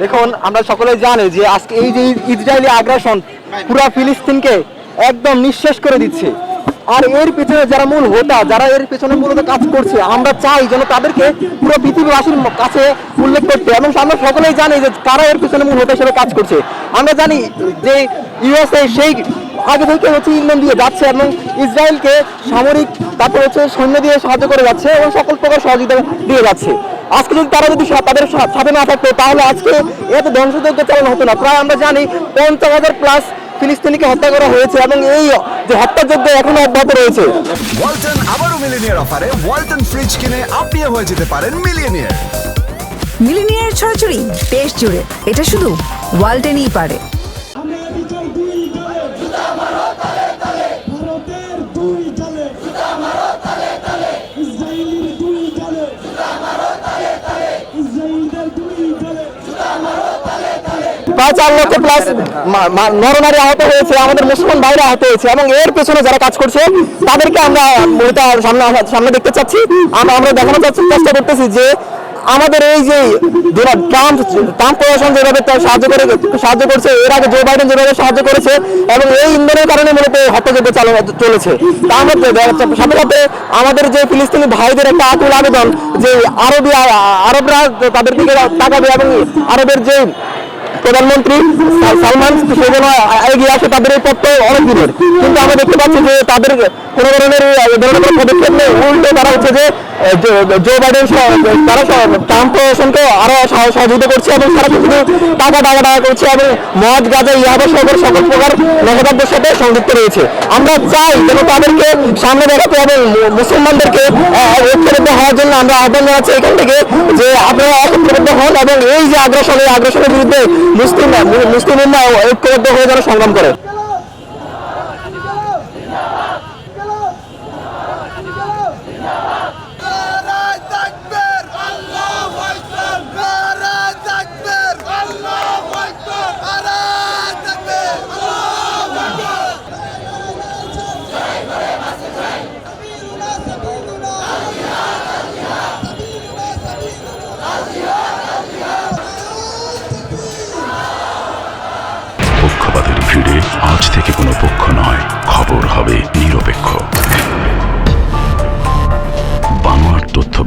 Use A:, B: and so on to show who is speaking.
A: দেখুন, আমরা সকলে জানি যে আজকে এই যে ইসরায়েলি আগ্রাসন পুরো ফিলিস্তিনকে একদম নিঃশেষ করে দিচ্ছে। আর এর পেছনে যারা মূল হোতা, যারা এর পেছনে মূলত কাজ করছে, আমরা চাই যেন তাদেরকে পুরো পৃথিবীবাসীর কাছে উল্লেখ করতে এবং আমরা সকলেই জানি যে কারা এর পেছনে মূল হোতা হিসেবে কাজ করছে। আমরা জানি যে ইউএসএ সেই আগে থেকে হচ্ছে ইংল্যান্ড দিয়ে যাচ্ছে এবং ইসরায়েলকে সামরিক তারপর হচ্ছে সৈন্য দিয়ে সাহায্য করে যাচ্ছে এবং সকল প্রকার সহযোগিতা দিয়ে যাচ্ছে। আজকে যদি তারা যদি তাদের সাথে না থাকতো তাহলে আজকে এত ধ্বংসযজ্ঞ চালানো হতো না। প্রায় আমরা জানি পঞ্চাশ হাজার প্লাস ফিলিস্তিনিকে হত্যা করা হয়েছে এবং এই যে হত্যাযজ্ঞ এখনও অব্যাহত রয়েছে।
B: ওয়ালটন আবারও মিলিনিয়ার অফারে। ওয়ালটন ফ্রিজ কিনে আপনিও হয়ে যেতে পারেন মিলিয়নিয়ার
C: মিলিনিয়ার ছড়াছড়ি দেশ জুড়ে। এটা শুধু ওয়ালটেনই পারে।
A: প্রায় চার লক্ষ প্লাস নরনারী আহত হয়েছে, আমাদের মুসলমান ভাইরা আহত হয়েছে এবং এর পেছনে যারা কাজ করছে, তাদেরকে আমরা এটা সামনে সামনে দেখতে চাচ্ছি। আমরা আমরা দেখানো চেষ্টা করতেছি যে আমাদের এই যে ট্রাম্প ট্রাম্প প্রশাসন যেভাবে সাহায্য করে সাহায্য করছে, এর আগে জো বাইডেন যেভাবে সাহায্য করেছে এবং এই ইন্ধনের কারণে মূলত হত্যাযজ্ঞ চলেছে। তা আমরা সাথে সাথে আমাদের যে ফিলিস্তিনি ভাইদের একটা আকুল আবেদন যে আরবি আরবরা তাদের দিকে তাকাবে এবং আরবের যে প্রধানমন্ত্রী সালমান সেজন্য এগিয়ে আসে তাদের এই পথ অনেক দিনের। কিন্তু আমরা দেখতে পাচ্ছি যে তাদের কোনো ধরনের ধরনের পদক্ষেপ নেই। উল্টো তারা হচ্ছে যে জো- বাইডেন তারা ট্রাম্প প্রশাসনকে আরও সহ- সহযোগিতা করছে এবং তারা শুধু টাকা টাকা টাকা করছে এবং মদ, গাজা ইয়াবা সকল সকল প্রকার নেশাদারদের সাথে সংযুক্ত রয়েছে। আমরা চাই যেন তাদেরকে সামনে দেখাতে মু- মুসলমানদেরকে ঐক্যবদ্ধ হওয়ার জন্য আমরা আহ্বান জানাচ্ছি এখান থেকে যে আপনারা ঐক্যবদ্ধ হন এবং এই যে আগ্রাসন, এই আগ্রাসনের বিরুদ্ধে মুসলিম মুসলিমরা ঐক্যবদ্ধ হয়ে যেন সংগ্রাম করে।